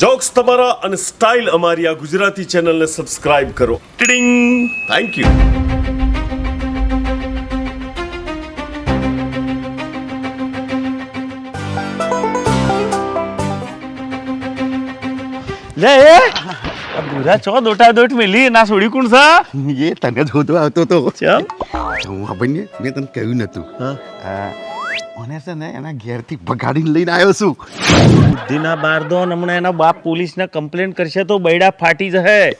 Jokes તમારા અને style અમારી આ ગુજરાતી ચેનલને સબસ્ક્રાઇબ કરો. ટિડિંગ. થેન્ક યુ લે એ! આ બુરા ચો દોટા દોટ મેલી? ના છોડી કોણ સા? એ તને જોતો આવતો તો. ચમ. હું આપણને મેં તને કહ્યું નતું. હા. મને છે ને એના ઘેરથી ભગાડીને લઈને આવ્યો છું. બુદ્ધિના બારદો હમણાં એના બાપ પોલીસને કમ્પ્લેન કરશે તો બૈડા ફાટી જશે.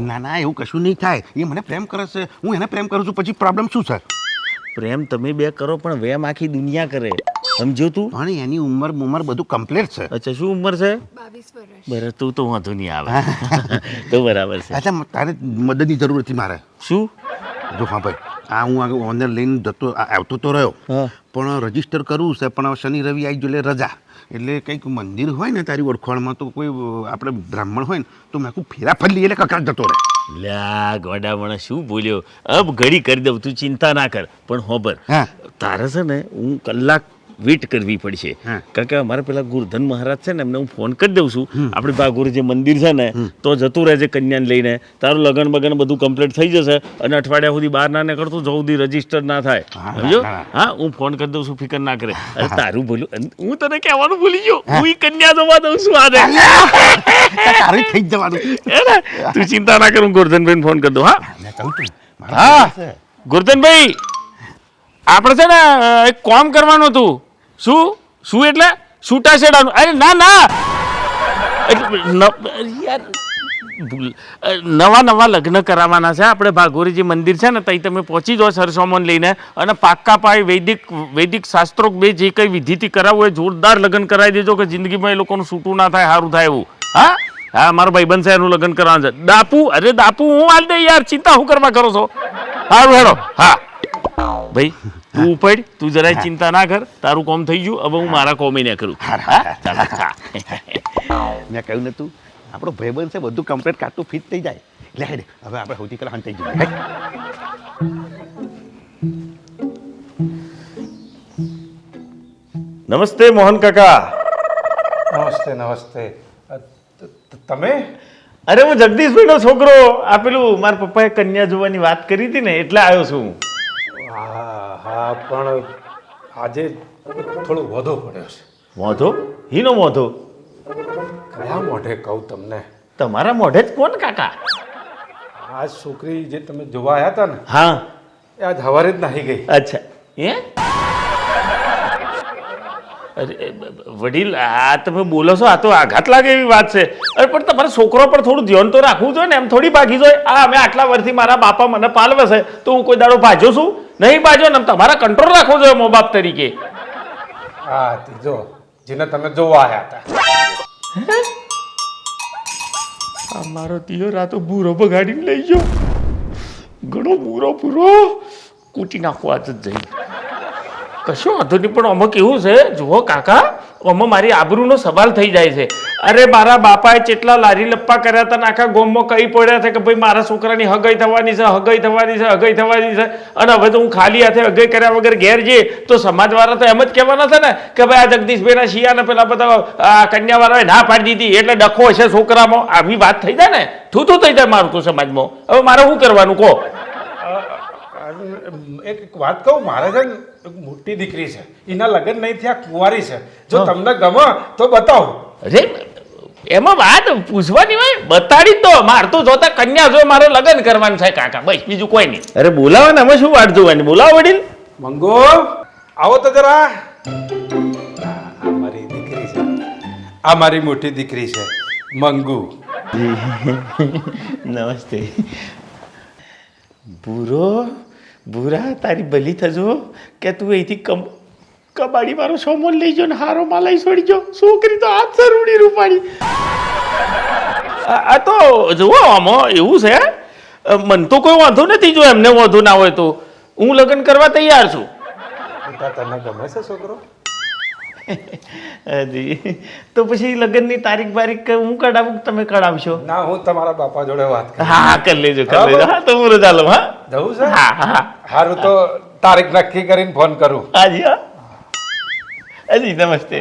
ના ના એવું કશું નહીં થાય. એ મને પ્રેમ કરે છે. હું એને પ્રેમ કરું છું. પછી પ્રોબ્લેમ શું છે? પ્રેમ તમે બે કરો પણ વેમ આખી દુનિયા કરે. સમજો તું? પણ એની ઉંમર ઉંમર બધું કમ્પ્લીટ છે. અચ્છા શું ઉંમર છે? બાવીસ વર્ષ. બરાબર તું તો વાંધો નહીં આવે. તો બરાબર છે. અચ્છા તારે મદદની જરૂર હતી મારે. શું? જો હા ભાઈ. આ હું આગળ ઓનર લઈને જતો આવતો તો રહ્યો. પણ રજિસ્ટર કરવું છે પણ શનિ રવિ આવી એટલે રજા. એટલે કંઈક મંદિર હોય ને તારી ઓળખાણમાં તો કોઈ આપણે બ્રાહ્મણ હોય ને તો મેં કહું ફેરા ફરી એટલે કકડા જતો રહે. લ્યા ગોડા મને શું બોલ્યો? અબ ઘડી કરી દઉં તું ચિંતા ના કર. પણ હોબર હા. તારે છે ને હું કલાક વેઇટ કરવી પડશે. કારણ કે અમારે પેલા ગુરુધન મહારાજ છે ને એમને હું ફોન કરી દઉં છું. આપણે ભાગોર જે મંદિર છે ને તો જતું રહેજે કન્યાને લઈને. તારું લગન બગન બધું કમ્પ્લીટ થઈ જશે અને અઠવાડિયા સુધી બહાર ના નીકળતું જો સુધી રજિસ્ટર ના થાય. હા, સમજો? હા, હા. ફોન કરી દઉં છું ફિકર ના કરે. અરે તારું ભૂલ્યું હું તને કહેવાનું ભૂલી ગયો. હું. એ કન્યા જવા દઉં છું આજે. તારે થઈ જવાનું? તું ચિંતા ના કર હું ગોરધનભાઈને ફોન કરી દઉં હા? હા. ગુરધનભાઈ આપણે છે ને એક કામ કરવાનું હતું. શું? શું એટલે? છૂટા છેડાનું. અરે ના ના! યાર નવા નવા લગ્ન કરાવવાના છે. આપણે ભાગોરીજી મંદિર છે ને ત્યાં તમે પહોંચી જાઓ સરસોમન લઈને અને પાક્કા પાય વૈદિક વૈદિક શાસ્ત્રોક બે જે કંઈ વિધિથી કરાવવું હોય, જોરદાર લગ્ન કરાવી દેજો કે જિંદગીમાં એ લોકોનું છૂટું ના થાય સારું થાય એવું. હા? હા, મારો ભાઈ બનશે એનું લગ્ન કરવાનું છે. દાપુ, અરે દાપુ, હું હાલ દે યાર, ચિંતા હું કરવા કરો છો? સારું હેડો. હા. ભાઈ તું ઉપડ તું જરાય ચિંતા ના કર તારું કોમ થઈ ગયું હવે હું મારા કોમે ને કરું. મેં કહ્યું ને તું આપણો ભાઈબંધ છે બધું કમ્પ્લીટ કાટું ફિટ થઈ જાય. એટલે હેડ હવે આપણે સૌથી પહેલા હંતાઈ જઈએ. નમસ્તે મોહન કાકા. નમસ્તે નમસ્તે. તમે? અરે હું જગદીશભાઈનો છોકરો. આ પેલું મારા પપ્પાએ કન્યા જોવાની વાત કરી હતી ને એટલે આવ્યો છું હા. પણ આજે થોડો વધો પડ્યો છે. વાંધો? હીનો વાંધો? કયા મોઢે કહું તમને? તમારા મોઢે જ કોણ કાકા? આ છોકરી જે તમે જોવા આવ્યા હતા ને હા. એ આજ હવારે જ નાહી ગઈ. અચ્છા. એ અરે વડીલ આ તમે બોલો છો આ તો આઘાત લાગે એવી વાત છે. અરે પણ તમારા છોકરો પર થોડું ધ્યાન તો રાખવું જોઈએ ને એમ થોડી ભાગી જોઈએ આ અમે આટલા વર્ષથી મારા બાપા મને પાલવે છે તો હું કોઈ દાડો ભાજ્યો છું? નહીં બાજો ને તમારા કંટ્રોલ રાખવો જોઈએ મો બાપ તરીકે. હા તે જો જેને તમે જોવા આવ્યા હતા. આ મારો દિયો રાતો બૂરો બગાડીને લઈ ગયો. ઘણો બૂરો પૂરો કૂટી નાખવા જ જઈ કશું વાંધો નહીં પણ આમાં કેવું છે જુઓ કાકા આમાં મારી આબરૂનો સવાલ થઈ જાય છે. અરે મારા બાપાએ કેટલા લારી લપ્પા કર્યા હતા આખા ગોમમાં કઈ પડ્યા છે કે ભાઈ મારા છોકરાની હગાઈ થવાની છે હગાઈ થવાની છે હગાઈ થવાની છે. અને હવે તો હું ખાલી હાથે હગાઈ કર્યા વગર ઘેર જઈએ તો સમાજવાળા તો એમ જ કહેવાના છે ને કે ભાઈ આ જગદીશભાઈના શિયાને પેલા બધા આ કન્યાવાળાએ ના પાડી દીધી એટલે ડખો હશે છોકરામાં. આવી વાત થઈ જાય ને? થૂ થૂ થઈ જાય મારું તું સમાજમાં. હવે મારે શું કરવાનું કહો? એક વાત કહું મારે છે ને મોટી દીકરી છે. એના લગ્ન નહીં થયા કુંવારી છે. જો તમને ગમે તો બતાવો. એમાં વાત પૂછવાની હોય બતાડી દો. માર તો જોતા કન્યા જો મારે લગ્ન કરવાનું છે કાકા. બસ બીજું કોઈ નહીં. અરે બોલાવો ને અમે શું વાત જોવાની? બોલાવો વડીલ. મંગો આવો તો જરા. આ મારી દીકરી છે. આ મારી મોટી દીકરી છે. મંગુ. નમસ્તે. ભૂરો ભૂરા તારી ભલી થજો કે તું અહીંથી કમ કબાડી મારો સોમોન લઈ જો ને હારો માલાઈ છોડી જો છોકરી તો હાથ સરુડી રૂપાડી આ આ તો જુઓ આમાં એવું છે. મન તો કોઈ વાંધો નથી જો એમને વાંધો ના હોય તો. હું લગ્ન કરવા તૈયાર છું. તને ગમે છે છોકરો? હજી. તો પછી લગ્નની તારીખ બારીખ હું કઢાવું તમે કઢાવશો? ના હું તમારા બાપા જોડે વાત કરું. હા હા કરી લેજો કરી લેજો. હા તો હું રજા લઉં હા? જવું છે? હા હા. હારું તો તારીખ નક્કી કરીને ફોન કરું. હાજી હા. અજી નમસ્તે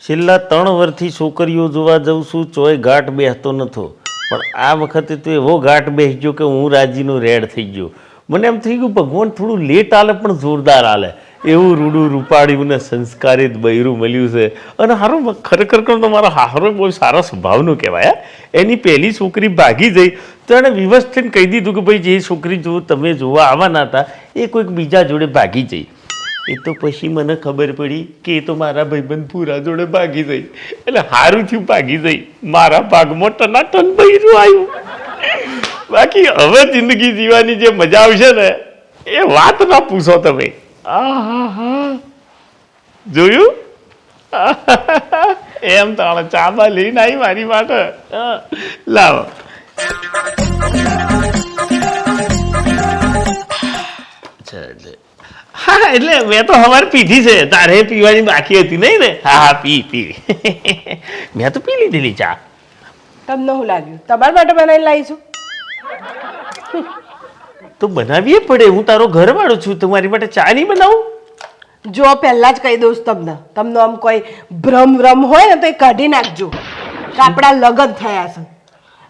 છેલ્લા ત્રણ વર્ષથી છોકરીઓ જોવા જઉં છું, ચોય ગાંઠ બેસતો નથો. પણ આ વખતે તો એવો ગાંઠ બેસજો કે હું રાજીનો રેડ થઈ ગયો. મને એમ થઈ ગયું, ભગવાન થોડું લેટ આલે પણ જોરદાર આલે. એવું રૂડું રૂપાળ્યું ને સંસ્કારિત બૈરું મળ્યું છે. અને હારો, ખરેખર તો મારો હારો બહુ સારા સ્વભાવનું કહેવાય. એની પહેલી છોકરી ભાગી જઈ તો એણે વ્યવસ્થિત કહી દીધું કે ભાઈ, જે છોકરી જો તમે જોવા આવવાના હતા, એ કોઈક બીજા જોડે ભાગી જઈ. એ તો પછી મને ખબર પડી કે એ તો મારા ભાઈબંધ પૂરા જોડે ભાગી જઈ. એટલે હારું થયું ભાગી જઈ. મારા ભાગમાં ટનાટન બૈરું આવ્યું. બાકી હવે જિંદગી જીવવાની જે મજા આવશે ને, એ વાત ના પૂછો તમે. આહાહા. જોયું? એમ તાણે ચાબા લઈને આવી મારી માટે. લાવો. હા એટલે મેં તો હવાર પીધી છે. તારે પીવાની બાકી હતી નહીં ને? હા હા પી પી. મેં તો પી લીધેલી ચા. તમને શું લાગ્યું? તમારા માટે બનાવીને લાવીશું તો બનાવીએ પડે. હું તારો ઘરવાળો છું તમારી માટે ચા નહીં બનાવું? જો, પહેલા જ કહી દઉં તમને. તમને આમ કોઈ ભ્રમ ભ્રમ હોય ને તો એ કાઢી નાખજો. કે આપણા લગ્ન થયા છે.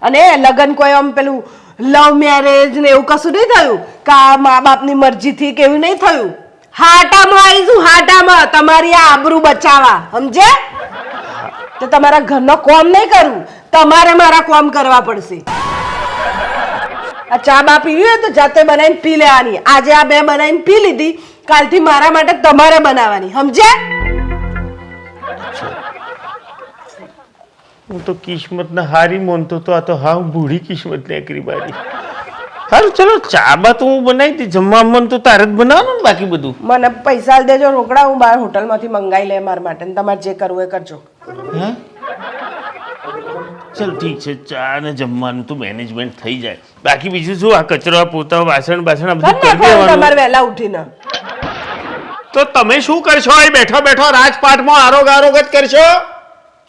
અને લગ્ન કોઈ આમ પેલું લવ મેરેજ ને એવું કશું નહીં થયું? કે આ મા બાપની મરજીથી કે એવું નહીં થયું? હાટામાં આવીશું હાટામાં. તમારી આ આબરૂ બચાવવા. સમજે તો તમારા ઘરનો કોમ નહીં કરવું તમારે મારા કોમ કરવા પડશે. આ ચા બા પીવી હોય તો જાતે બનાવીને પી લેવાની. આજે આ બે બનાવીને પી લીધી. કાલથી મારા માટે તમારે બનાવવાની. સમજે હું તો કિસ્મત ને હારી માનતો તો આ તો હા બુઢી કિસ્મત ને એકરી બારી સારું ચલો ચા બા તો હું બનાવી દઈ જમવા મન તો તારે જ બનાવવાનું ને બાકી બધું. મને પૈસા દેજો. રોકડા હું બહાર હોટલમાંથી મંગાવી લે મારા માટે. તમારે જે કરવું એ કરજો. હે? ચલ ઠીક છે ચા ને જમવાનું તો મેનેજમેન્ટ થઈ જાય. બાકી બીજું શું આ કચરો પોતા વાસણ બાસણ આ બધું કરી દેવાનું? તમારે વહેલા ઉઠીને? તો તમે શું કરશો? અહીં બેઠો બેઠો રાજપાટમાં આરોગ આરોગ જ કરશો?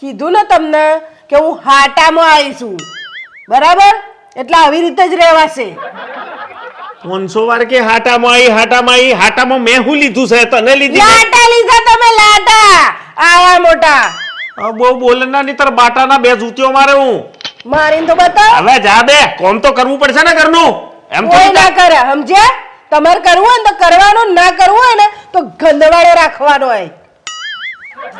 કીધું ને તમને કે હું હાટામાં આવીશું બરાબર? એટલે આવી રીતે જ રહેવાશે. પાંચસો વાર કે હાટામાં આવી હાટામાં આવી હાટામાં મેં શું લીધું છે? તને લીધી? લાટા લીધા તમે લાટા. આવા મોટા. બહુ બોલના ની તાર બાટાના બે જૂતીઓ મારે હું. મારીને તો બતાવો. હવે જા બે કોમ તો કરવું પડશે ને ઘરનું. એમ કોઈ ના કરે સમજે તમારે કરવું હોય ને તો કરવાનું ના કરવું હોય ને તો ગંદવાડે રાખવાનો હોય.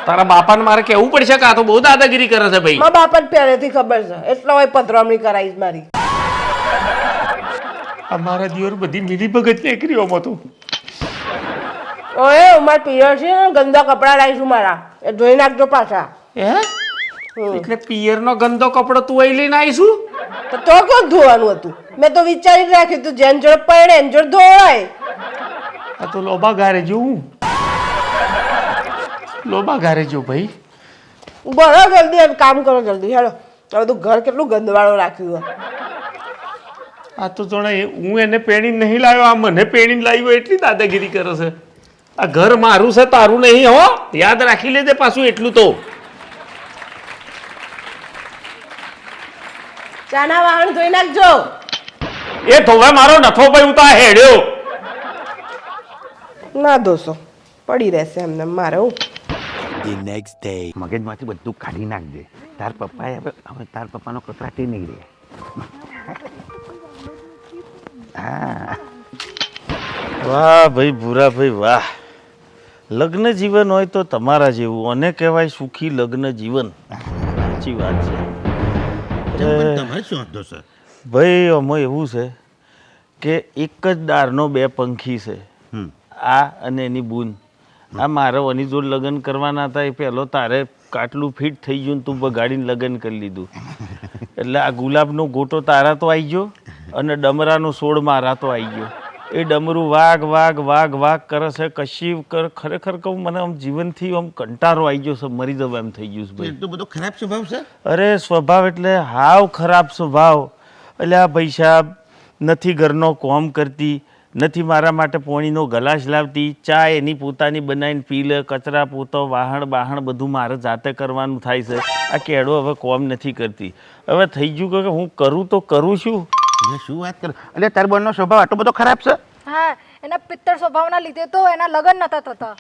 તારા બાપાને મારે કેવું પડશે કે આ તો બહુ દાદાગીરી કરે છે ભાઈ. મારા બાપા પહેલેથી ખબર છે એટલે હોય પધરામણી કરાવીશ મારી. અમારા દિયોર બધી મીલી ભગત નીકળીઓમાં તું. ઓએ મારા પિયર છે ને ગંદા કપડાં લાવીશું મારા. એ ધોઈ નાખજો પાછા. હે? એટલે પિયરનો ગંદો કપડો તું અહીં લઈને આવીશું તો તો કોણ ધોવાનું હતું? મેં તો વિચારી રાખ્યું તું જેન જોડે પડે એન જોડે ધોવાય. આ તો લોબા ગારે જોઉં લોબા ગારે જો ભાઈ. બરો જલ્દી એમ કામ કરો જલ્દી. હેડો. હવે બધું ઘર કેટલું ગંદવાળો રાખ્યું આ તો જણે હું એને પેણી નહીં લાવ્યો આ મને પેણી લાવ્યો એટલી દાદાગીરી કરે છે. આ ઘર મારું છે તારું નહીં હો. યાદ રાખી લેજે પાછું એટલું તો. ચાના વાહણ ધોઈ નાખજો. એ ધોવે મારો નથો ભાઈ હું તો આ હેડ્યો. ના દોસો પડી રહેશે એમને મારે હું. મગજમાંથી બધું કાઢી નાખજે. તાર પપ્પાએ હવે હવે તાર પપ્પાનો કકડાટી નહીં રહે. હા. વાહ ભાઈ ભૂરા ભાઈ વાહ. લગ્ન જીવન હોય તો તમારા જેવું. અને કહેવાય સુખી લગ્ન જીવન. સાચી વાત છે. તમારે શું ભાઈ આમાં એવું છે કે એક જ દાળનો બે પંખી છે. આ અને એની બૂન. આ મારે જોડ લગ્ન કરવાના હતા એ પહેલો તારે કાટલું ફિટ થઈ ગયું તું બગાડીને લગ્ન કરી લીધું. એટલે આ ગુલાબનો ગોટો તારા તો આવી ગયો અને ડમરાનો સોળ મારા તો આવી ગયો. એ ડમરું વાઘ વાઘ વાઘ વાઘ કરે છે કશી કર. ખરેખર કહું મને આમ જીવનથી આમ કંટારો આવી ગયો છે મરી જવા એમ થઈ ગયું છે ભાઈ. એટલો બધો ખરાબ સ્વભાવ છે? અરે સ્વભાવ એટલે હાવ ખરાબ સ્વભાવ. એટલે આ ભાઈ સાહેબ નથી ઘરનો કોમ કરતી નથી મારા માટે પોણીનો ગલાસ લાવતી ચા એની પોતાની બનાવીને પી લે કચરા પોતો વાહણ બાહણ બધું મારે જાતે કરવાનું થાય છે. આ કેળો હવે કોમ નથી કરતી. હવે થઈ ગયું કે હું કરું તો કરું છું એટલે શું વાત કરે? એટલે તાર બોનનો સ્વભાવ આટલો બધો ખરાબ છે? હા એના પિત્તળ સ્વભાવના લીધે તો એના લગ્ન નતા થતા.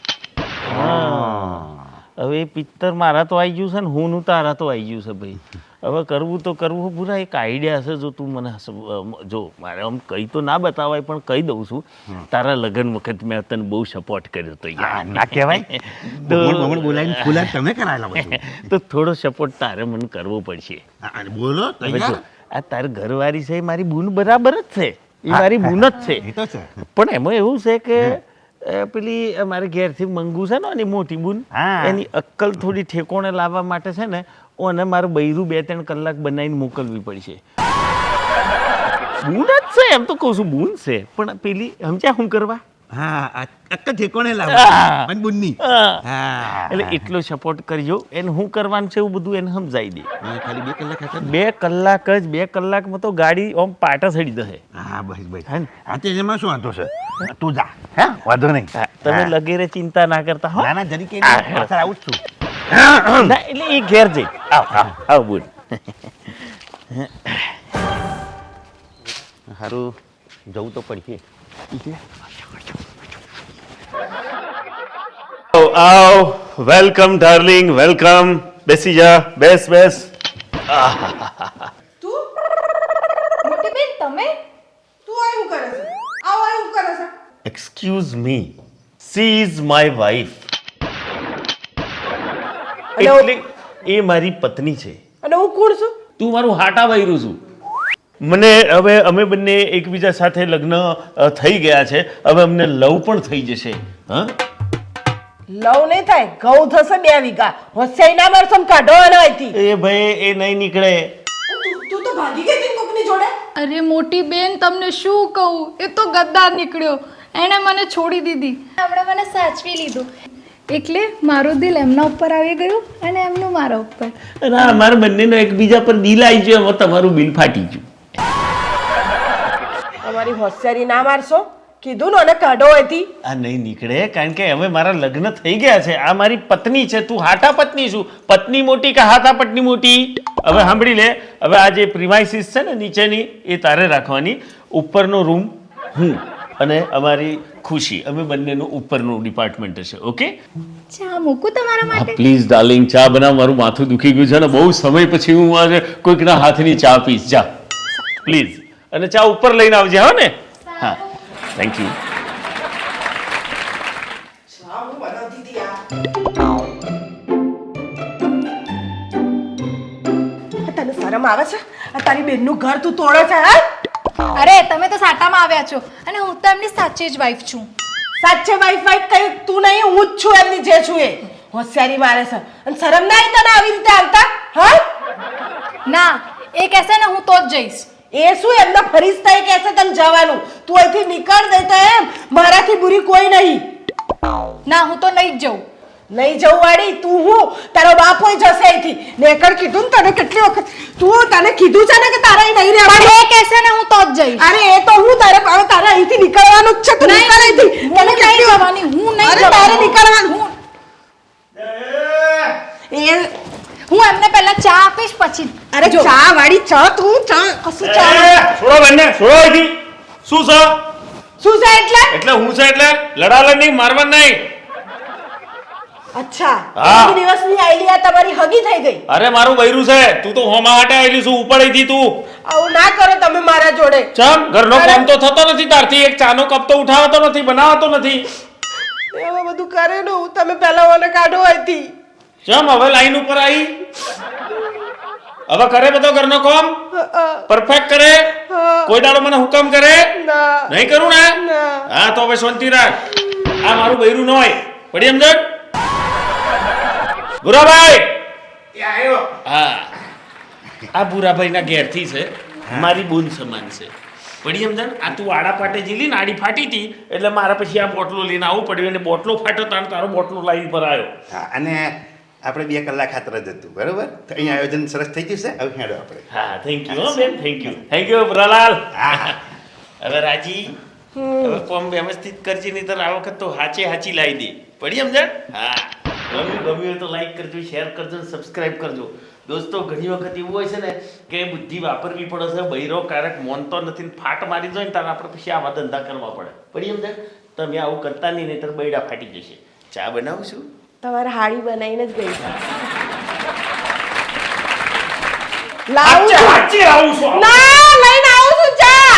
હવે પિત્તર મારા તો આવી ગયું છે ને હું નું તારા તો આવી ગયું છે ભાઈ. હવે કરવું તો કરવું પૂરા એક આઈડિયા છે જો તું મને જો મારે આમ કહી તો ના બતાવાય પણ કહી દઉં છું તારા લગ્ન વખત મેં તને બહુ સપોર્ટ કર્યો તો ના કહેવાય. તો- બોલાવીને ફૂલા તમે કરાયેલા તો થોડો સપોર્ટ તારે મને કરવો પડશે. બોલો તૈયાર? આ તારી ઘરવાળી છે એ મારી બૂન બરાબર જ છે. એ મારી બૂન જ છે. પણ એમાં એવું છે કે પેલી મારે ઘેરથી મંગુ છે ને એની મોટી બૂન એની અક્કલ થોડી ઠેકોણે લાવવા માટે છે ને અને મારું બૈરું બે ત્રણ કલાક બનાવીને મોકલવી પડશે. બૂન જ છે એમ તો કહું છું બૂન છે. પણ પેલી સમજ્યા શું કરવા? હા આ અક્કા ઠેકોણે હા. લાવો મન બુનની. હા. હા. એટલે એટલો સપોર્ટ કરજો. એને શું કરવાનું છે એવું બધું એને સમજાવી દે. ખાલી બે કલાક હતા બે કલાક જ બે કલાકમાં તો ગાડી આમ પાટા સડી દે હા બસ બસ. હે હા તે એમાં શું વાંધો છે? તું જા. હા? વાંધો નહીં. તમે લગેરે ચિંતા ના કરતા હો. ના ના જરી કે પાછળ આવું છું. ના એટલે એ ઘેર જઈ. આવ આવ. આવ બોલ. સારું જવું તો પડશે. આવ વેલકમ ડાર્લિંગ વેલકમ બેસી જા બેસ બેસ. તું? મોટી બેન તમે? તું આ કરે છે? આવ આ કરે છે? Excuse me she is my wife એટલે એ મારી પત્ની છે. અને હું કોણ છું? તું મારું હાટા વૈરું છું. મને હવે અમે બંને એકબીજા સાથે લગ્ન થઈ ગયા છે. હવે અમને લવ પણ થઈ જશે. હા? લવ નહીં થાય ઘઉં થશે બે વીઘા. હોશિયારી ના મારસમ કાઢો અને અહીંથી એ ભાઈ એ નહીં નીકળે. તું તું ભાગી ગઈ હતી કોકની જોડે? અરે મોટી બેન તમને શું કહું? એ તો ગદ્દાર નીકળ્યો. એણે મને છોડી દીધી. આપણે મને સાચવી લીધું. એટલે મારું દિલ એમના ઉપર આવી ગયું અને એમનું મારા ઉપર. ના અમારા બંનેનો એકબીજા પર દિલ આવી ગયો એમાં તમારું બિલ ફાટી ગયું. તમારી હોશિયારી ના મારશો. કીધું ને કાઢો અહીંથી આ નહીં નીકળે કારણ કે હવે મારા લગ્ન થઈ ગયા છે. આ મારી પત્ની છે તું હાટા પત્ની છું. પત્ની મોટી કે હાથા પત્ની મોટી? હવે સાંભળી લે હવે આ જે પ્રિમાઇસીસ છે ને નીચેની એ તારે રાખવાની. ઉપરનો રૂમ હું અને અમારી ખુશી. અમે બંનેનું ઉપરનું ડિપાર્ટમેન્ટ હશે ઓકે ચા મૂકું તમારા માટે? પ્લીઝ ડાર્લિંગ ચા બનાવ. મારું માથું દુખી ગયું છે ને બહુ સમય પછી હું આજે કોઈકના હાથની ચા પીશ. જા પ્લીઝ અને ચા ઉપર લઈને આવજે હો ને? યુ તને શરમ આવે છે? આ તારી બેનનું ઘર તું તોડે છે હા? અરે તમે તો સાટામાં આવ્યા છો અને હું તો એમની સાચી જ વાઈફ છું. સાચે વાઈફ વાઈફ કઈ તું નહીં હું જ છું એમની જે છું એ. હોશિયારી મારે છે. અને શરમ ના આવી તને આવી રીતે આવતા હા? ના એ કહેશે ને હું તો જ જઈશ. એ શું એમના ફરિશ્તા એ કહેશે તને જવાનું. તું અહીંથી નીકળ દે તો એમ મારાથી બુરી કોઈ નહીં. ના હું તો નહીં જ જઉં. નહીં જવું વાળી તું હું. તારો બાપ હોય જશે અહીંથી. નેકર કીધું ને તને કેટલી વખત. તું તને કીધું છે ને કે તારે અહીં નહીં રહેવાનું? એ કહેશે ને હું તો જ જઈશ. અરે એ તો હું તારે તારે અહીંથી નીકળવાનું જ છે તું નીકળ અહીંથી હું તને નહીં કેટલી વખત- જવાની, હું નહીં અરે તારે જવાની. નીકળવાનું એ હું એમને પહેલા ચા આપીશ પછી અરે જો. ચા વાળી ચા તું ચા કશું ચા છોડો બંને છોડો અહીંથી. શું છે? શું છે એટલે? એટલે હું છે એટલે? લડાલે નહીં મારવા નહીં. અચ્છા. હા. એક દિવસની આઈડિયા તમારી હગી થઈ ગઈ. અરે મારું બૈરું છે. તું તો હોમા હાટે આવેલી છું ઉપર અહીંથી તું આવું ના કરો તમે મારા જોડે. ચમ ઘરનો અરે. કામ તો થતો નથી તારથી. એક ચાનો કપ તો ઉઠાવતો નથી બનાવતો નથી. એવું બધું કરેલું તમે પહેલા મને કાઢો અહીંથી. ચમ હવે લાઈન ઉપર આવી હવે કરે બધો ઘરનો કામ? પરફેક્ટ કરે? કોઈ દાડો મને હુકમ કરે? ના. નહીં કરું ને? હા તો હવે શાંતિ રાખ. આ મારું બૈરું ન હોય પડી સમજણ ભૂરાભાઈ! હા. આ ભૂરાભાઈના ઘેરથી છે. મારી બૂન સમાન છે. પડી એમ જણ આ તું આડા પાટે જીલી ને આડી ફાટી હતી એટલે મારા પછી આ બોટલો લઈને આવવું પડ્યું અને બોટલો ફાટ્યો તાર તારો બોટલો લાઈન પર આવ્યો અને આપણે બે કલાક ખાતર જ હતું બરોબર? તો અહીંયા આયોજન સરસ થઈ જશે હવે હેડો આપણે. હા થેન્ક યુ બેન થેન્ક યુ થેન્ક યુ પ્રલાલ હા. હવે રાજી હવે કોમ વ્યવસ્થિત કરજે નહીં તો આ વખત તો હાચે હાચી લાવી દે. પડી સમજણ? હા. ગમ્યું ગમ્યું હોય તો લાઈક કરજો શેર કરજો સબસ્ક્રાઇબ કરજો. દોસ્તો ઘણી વખત એવું હોય છે ને કે બુદ્ધિ વાપરવી પડે છે બૈરો ક્યારેક મોનતો નથી ફાટ મારી દો ને તારે આપણે પછી આવા ધંધા કરવા પડે. પડી સમજણ? તમે આવું કરતા નહીં નહીં બૈડા ફાટી જશે. ચા બનાવું છું? તમારે હાડી બનાવીને જ ગઈ. લાવું હાચે છું. છું ના લઈને આવું છું ચા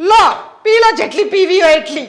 લો પી લો જેટલી પીવી હોય એટલી